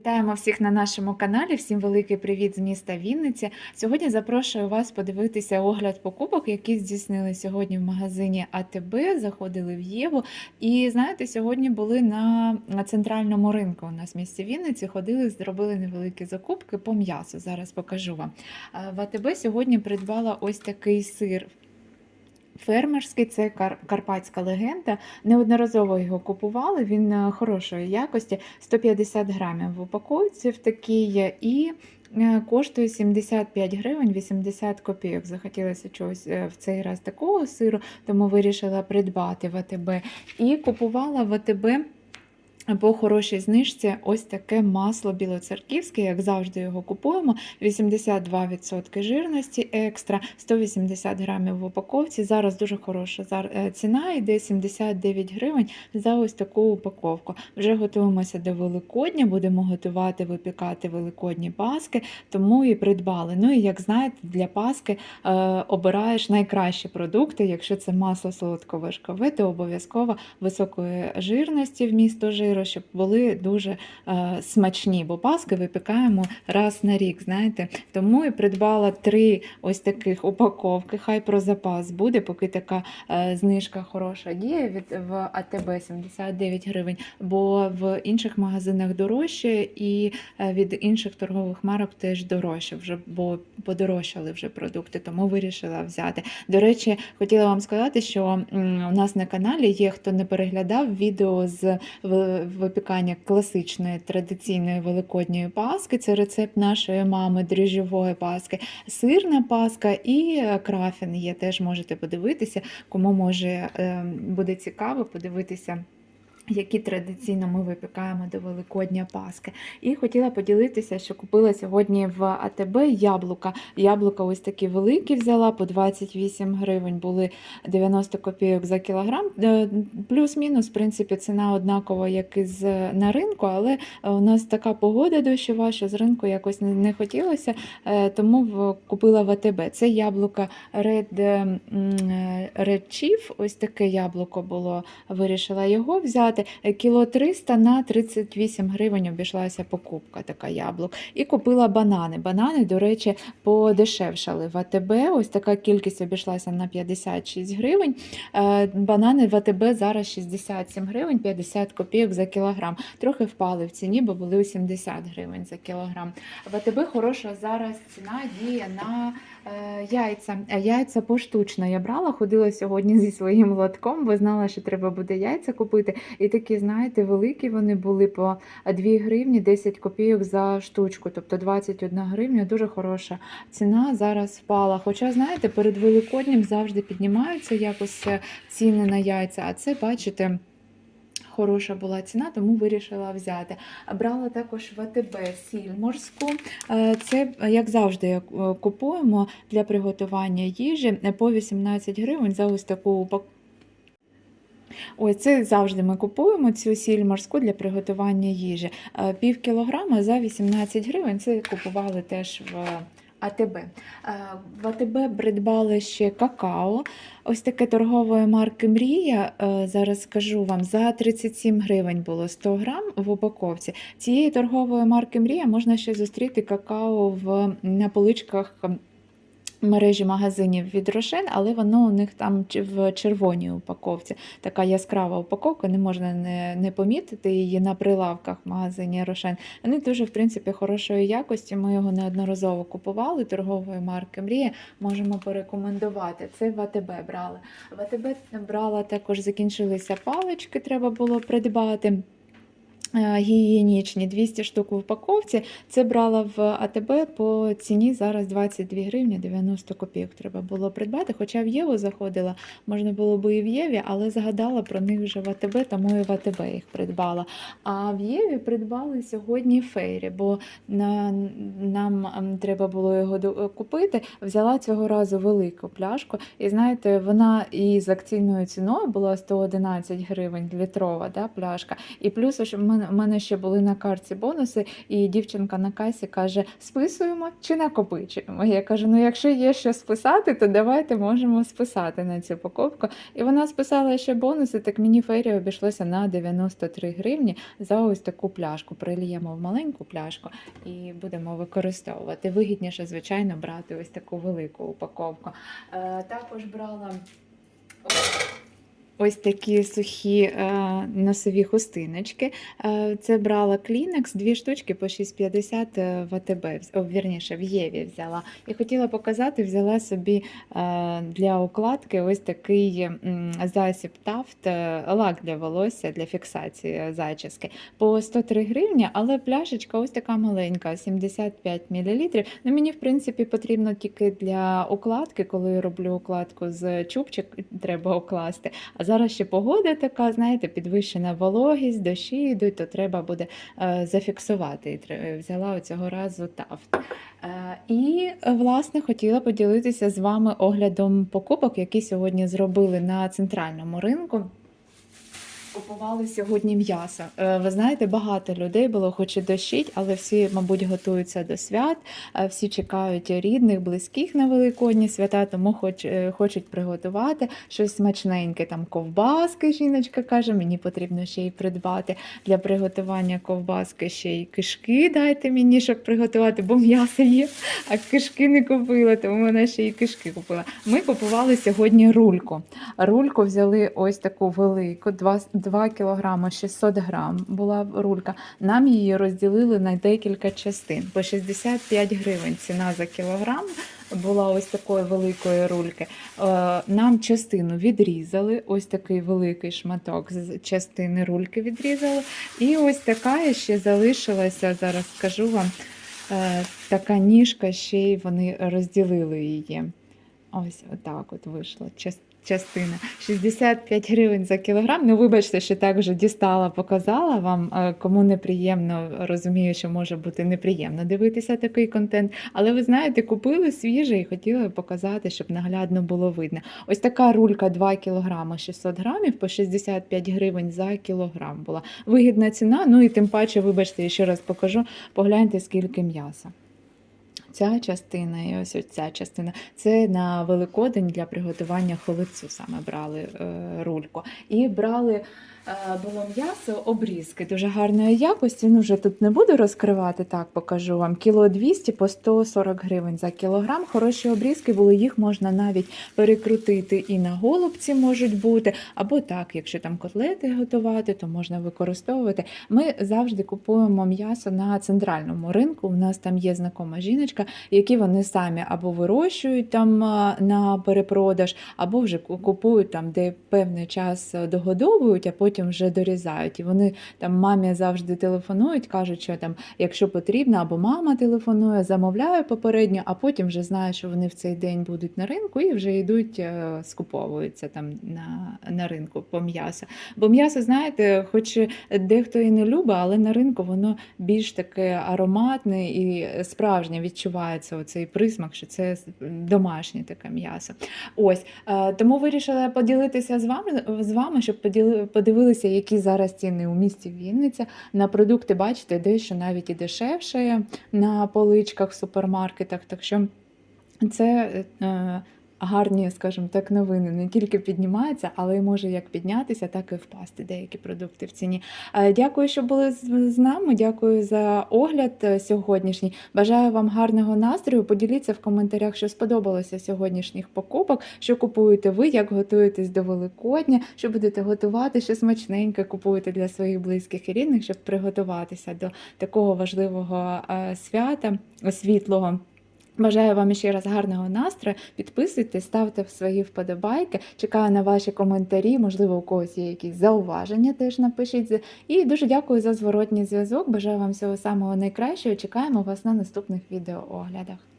Вітаємо всіх на нашому каналі. Всім великий привіт з міста Вінниці. Сьогодні запрошую вас подивитися огляд покупок, які здійснили сьогодні в магазині АТБ. Заходили в Єву. І знаєте, сьогодні були на центральному ринку. У нас в місті Вінниці ходили, зробили невеликі закупки по м'ясу. Зараз покажу вам. В АТБ сьогодні придбала ось такий сир. Фермерський це кар- карпатська легенда. Неодноразово його купували. Він е, хорошої якості, 150 грамів в упаковці в такій і е, коштує 75 гривень 80 копійок. Захотілося чогось е, в цей раз такого сиру, тому вирішила придбати в АТБ. І купувала в АТБ. По хорошій знижці ось таке масло білоцерківське, як завжди його купуємо. 82% жирності екстра, 180 грамів в упаковці. Зараз дуже хороша е, ціна, йде 79 гривень за ось таку упаковку. Вже готуємося до Великодня, будемо готувати, випікати великодні паски, тому і придбали. Ну і як знаєте, для паски е, обираєш найкращі продукти. Якщо це масло солодковишкове, то обов'язково високої жирності вмісту жиру, щоб були дуже е, смачні, бо паски випікаємо раз на рік, знаєте. Тому і придбала три ось таких упаковки. Хай про запас буде, поки така е, знижка хороша діє від в АТБ 79 гривень, бо в інших магазинах дорожче і е, від інших торгових марок теж дорожче, вже бо подорожчали вже продукти, тому вирішила взяти. До речі, хотіла вам сказати, що у нас на каналі є хто не переглядав відео з випікання класичної традиційної великодньої паски. Це рецепт нашої мами дріжджової паски, сирна паска і е, крафін є. Теж можете подивитися, кому може е, буде цікаво подивитися. Які традиційно ми випікаємо до Великодня Паски. І хотіла поділитися, що купила сьогодні в АТБ яблука. Яблука ось такі великі взяла по 28 гривень, були 90 копійок за кілограм. Е, Плюс-мінус, в принципі, ціна однакова, як і на ринку, але у нас така погода дощова, що з ринку якось не, хотілося, е, тому купила в АТБ. Це яблука Red, Red Chief, ось таке яблуко було, вирішила його взяти. Е, Кіло 300 на 38 гривень обійшлася покупка така яблук. І купила банани. Банани, до речі, подешевшали в АТБ. Ось така кількість обійшлася на 56 гривень. Е, Банани в АТБ зараз 67 гривень 50 копійок за кілограм. Трохи впали в ціні, бо були 80 гривень за кілограм. В АТБ хороша зараз ціна діє на яйця. Е, Яйця поштучно я брала, ходила сьогодні зі своїм лотком, бо знала, що треба буде яйця купити. І такі, знаєте, великі вони були по 2 гривні 10 копійок за штучку, тобто 21 гривня. Дуже хороша ціна зараз впала. Хоча, знаєте, перед Великоднім завжди піднімаються якось е, ціни на яйця, а це, бачите. Хороша була ціна, тому вирішила взяти. Брала також в АТБ сіль морську. Е, Це, як завжди, е, купуємо для приготування їжі е, по 18 гривень за ось таку упаковку. Ой, це завжди ми купуємо цю сіль морську для приготування їжі. Е, Пів кілограма за 18 гривень. Це купували теж в АТБ. Е, В АТБ придбали ще какао. Ось таке торгової марки Мрія. е, Зараз скажу вам, за 37 гривень було 100 грам в упаковці. Цієї торгової марки Мрія можна ще зустріти какао в, на поличках м, мережі магазинів від Рошен, але воно у них там в червоній упаковці. Така яскрава упаковка, не можна не, не помітити її на прилавках в магазині Рошен. Вони дуже, в принципі, хорошої якості. Ми його неодноразово купували торгової марки Мрія. Можемо порекомендувати. Це в АТБ брали. В АТБ брала також закінчилися палички, треба було придбати. Е, Гігієнічні 200 штук в упаковці. Це брала в АТБ по ціні зараз 22 гривні 90 копійок треба було придбати. Хоча в Єву заходила, можна було би і в Єві, але згадала про них вже в АТБ, тому і в АТБ їх придбала. А в Єві придбали сьогодні фейрі, бо на, нам треба було його купити. Взяла цього разу велику пляшку. І знаєте, вона і з акційною ціною була 111 гривень літрова да, пляшка. І плюс, що в мене мене ще були на карті бонуси, і дівчинка на касі каже: списуємо чи накопичуємо. Я кажу: ну якщо є що списати, то давайте можемо списати на цю покупку. І вона списала ще бонуси, так мені ферія обійшлося на 93 гривні за ось таку пляшку. Прильємо в маленьку пляшку і будемо використовувати. Вигідніше, звичайно, брати ось таку велику упаковку. Е, також брала. Ось такі сухі е, носові хустиночки. Е, це брала Kleenex, дві штучки по 6,50 е, в АТБ, о, вірніше, в Єві взяла. І хотіла показати, взяла собі е, для укладки ось такий м, засіб тафт, е, лак для волосся, для фіксації зачіски. По 103 гривні, але пляшечка ось така маленька, 75 мл. Ну, мені, в принципі, потрібно тільки для укладки, коли роблю укладку з чубчик, треба укласти. Зараз ще погода така, знаєте, підвищена вологість, дощі йдуть, то треба буде е, зафіксувати. І взяла цього разу тафт. Е, і, е, власне, хотіла поділитися з вами оглядом покупок, які сьогодні зробили на центральному ринку. Купували сьогодні м'ясо. Е, Ви знаєте, багато людей було, хоч і дощить, але всі, мабуть, готуються до свят, е, всі чекають рідних, близьких на великодні свята, тому хоч, е, хочуть приготувати щось смачненьке. Там ковбаски, жіночка каже, мені потрібно ще й придбати для приготування ковбаски ще й кишки дайте мені, щоб приготувати, бо м'ясо є, а кишки не купила, тому вона ще й кишки купила. Ми купували сьогодні рульку. Рульку взяли ось таку велику, 2, 2 кг 600 грам була рулька. Нам її розділили на декілька частин. По 65 гривень ціна за кілограм була ось такої великої рульки. Е, Нам частину відрізали, ось такий великий шматок з частини рульки відрізали. І ось така ще залишилася, зараз скажу вам, е, така ніжка, ще й вони розділили її. Ось отак от вийшло. час- Частина 65 гривень за кілограм. Ну, вибачте, що так вже дістала, показала вам. Е, Кому неприємно, розумію, що може бути неприємно дивитися такий контент. Але ви знаєте, купили свіже і хотіли показати, щоб наглядно було видно. Ось така рулька 2 кілограми 600 грамів по 65 гривень за кілограм була. Вигідна ціна. Ну і тим паче, вибачте, я ще раз покажу. Погляньте, скільки м'яса. Ця частина і ось ця частина це на Великодень для приготування холодцю саме брали е, рульку. І брали було м'ясо, обрізки дуже гарної якості. Ну, вже тут не буду розкривати, так покажу вам. Кіло 200 по 140 гривень за кілограм. Хороші обрізки були, їх можна навіть перекрутити і на голубці можуть бути, або так, якщо там котлети готувати, то можна використовувати. Ми завжди купуємо м'ясо на центральному ринку. У нас там є знакома жіночка, які вони самі або вирощують там на перепродаж, або вже купують там, де певний час е, догодовують, а потім вже дорізають. І вони там мамі завжди телефонують, кажуть, що там, якщо потрібно, або мама телефонує, замовляє попередньо, а потім вже знає, що вони в цей день будуть на ринку і вже йдуть, е, скуповуються там на, на ринку по м'ясу. Бо м'ясо, знаєте, хоч дехто і не любить, але на ринку воно більш таке ароматне і справжнє відчувається оцей присмак, що це домашнє таке м'ясо. Ось е, тому вирішила поділитися з вами з вами, щоб поділи, подивилися, які зараз ціни у місті Вінниця. На продукти, бачите, дещо навіть і дешевше на поличках в супермаркетах. Так що це. Гарні, скажімо так, новини не тільки піднімаються, але й може як піднятися, так і впасти деякі продукти в ціні. Е, Дякую, що були з з нами. Дякую за огляд е, сьогоднішній. Бажаю вам гарного настрою. Поділіться в коментарях, що сподобалося сьогоднішніх покупок, що купуєте ви, як готуєтесь до Великодня, що будете готувати, що смачненьке купуєте для своїх близьких і рідних, щоб приготуватися до такого важливого е, свята світлого. Бажаю вам ще раз гарного настрою. Підписуйтесь, ставте свої вподобайки. Чекаю на ваші коментарі. Можливо, у когось є якісь зауваження, теж напишіть. І дуже дякую за зворотній зв'язок. Бажаю вам всього самого найкращого. Чекаємо вас на наступних відеооглядах.